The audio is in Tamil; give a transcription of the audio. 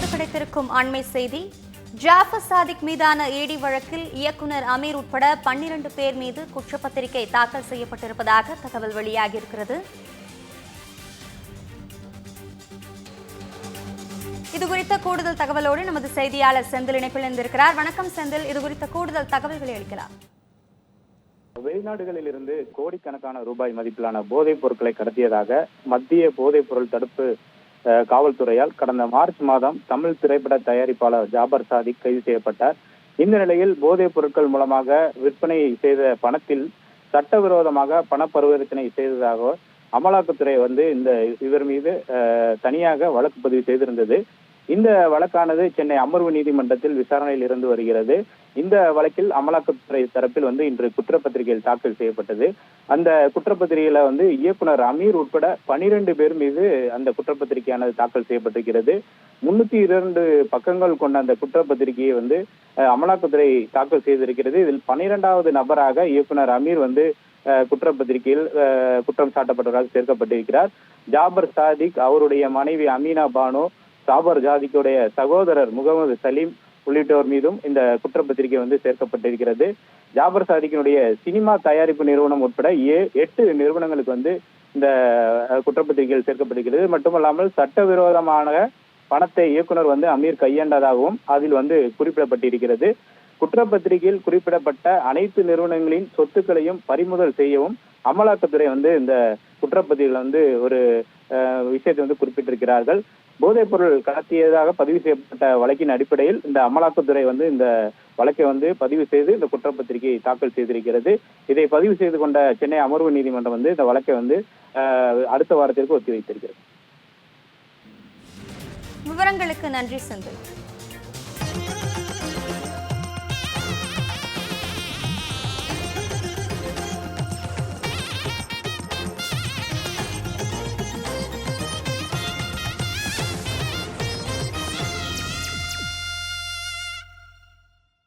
தற்போது கிடைத்திருக்கும் அண்மை செய்தி. ஜாஃபர் சாதிக் மீதான ஏடி வழக்கில் இயக்குனர் அமீர் உட்பட பன்னிரண்டு பேர் மீது குற்றப்பத்திரிகை தாக்கல் செய்யப்பட்டிருப்பதாக தகவல் வெளியாகியிருக்கிறது. இது குறித்த கூடுதல் தகவலோடு நமது செய்தியாளர் செந்தில் இணைப்பில் இருந்திருக்கிறார் வணக்கம் செந்தில். இது குறித்த கூடுதல் தகவல்களை அளிக்கலாம். வெளிநாடுகளில் இருந்து கோடிக்கணக்கான ரூபாய் மதிப்பிலான போதைப் பொருட்களை கடத்தியதாக மத்திய போதைப் பொருள் தடுப்பு காவல்துறையால் கடந்த மார்ச் மாதம் தமிழ் திரைப்பட தயாரிப்பாளர் ஜாபர் சாதிக் கைது செய்யப்பட்டார். இந்த நிலையில் போதைப் பொருட்கள் மூலமாக விற்பனை செய்த பணத்தில் சட்டவிரோதமாக பண பரிவர்த்தனை செய்ததாக அமலாக்கத்துறை வந்து இந்த இவர் மீது அஹ், தனியாக வழக்கு பதிவு செய்திருந்தது. இந்த வழக்கானது சென்னை அமர்வு நீதிமன்றத்தில் விசாரணையில் இருந்து வருகிறது. இந்த வழக்கில் அமலாக்கத்துறை தரப்பில் வந்து இன்று குற்றப்பத்திரிகையில் தாக்கல் செய்யப்பட்டது. அந்த குற்றப்பத்திரிகையில வந்து இயக்குனர் அமீர் உட்பட பனிரெண்டு பேர் மீது அந்த குற்றப்பத்திரிகையானது தாக்கல் செய்யப்பட்டிருக்கிறது. முன்னூத்தி இரண்டு பக்கங்கள் கொண்ட அந்த குற்றப்பத்திரிகையை வந்து அமலாக்கத்துறை தாக்கல் செய்திருக்கிறது. இதில் பனிரெண்டாவது நபராக இயக்குனர் அமீர் வந்து குற்றப்பத்திரிகையில் குற்றம் சாட்டப்பட்டவராக சேர்க்கப்பட்டிருக்கிறார். ஜாபர் சாதிக் அவருடைய மனைவி அமீனா பானு சாபர் ஜாதிக்குடைய சகோதரர் முகமது சலீம் உள்ளிட்டோர் மீதும் இந்த குற்றப்பத்திரிகை வந்து சேர்க்கப்பட்டிருக்கிறது. ஜாபர் சாதிக்கினுடைய சினிமா தயாரிப்பு நிறுவனம் உட்பட ஏ எட்டு நிறுவனங்களுக்கு வந்து இந்த குற்றப்பத்திரிகையில் சேர்க்கப்பட்டிருக்கிறது. மட்டுமல்லாமல் சட்டவிரோதமான பணத்தை இயக்குனர் வந்து அமீர் கையாண்டதாகவும் அதில் வந்து குறிப்பிடப்பட்டிருக்கிறது. குற்றப்பத்திரிகையில் குறிப்பிடப்பட்ட அனைத்து நிறுவனங்களின் சொத்துக்களையும் பறிமுதல் செய்யவும் அமலாக்கத்துறை வந்து இந்த குற்றப்பத்திரிகையில் வந்து ஒரு விஷயத்தை வந்து குறிப்பிட்டிருக்கிறார்கள். போதைப் பொருள் கடத்தியதாக பதிவு செய்யப்பட்ட வழக்கின் அடிப்படையில் இந்த அமலாக்கத்துறை வந்து இந்த வழக்கை வந்து பதிவு செய்து இந்த குற்றப்பத்திரிகை தாக்கல் செய்திருக்கிறது. இதை பதிவு செய்து கொண்ட சென்னை அமர்வு நீதிமன்றம் வந்து இந்த வழக்கை வந்து அடுத்த வாரத்திற்கு ஒத்திவைத்திருக்கிறது விவரங்களுக்கு நன்றி செந்தில்.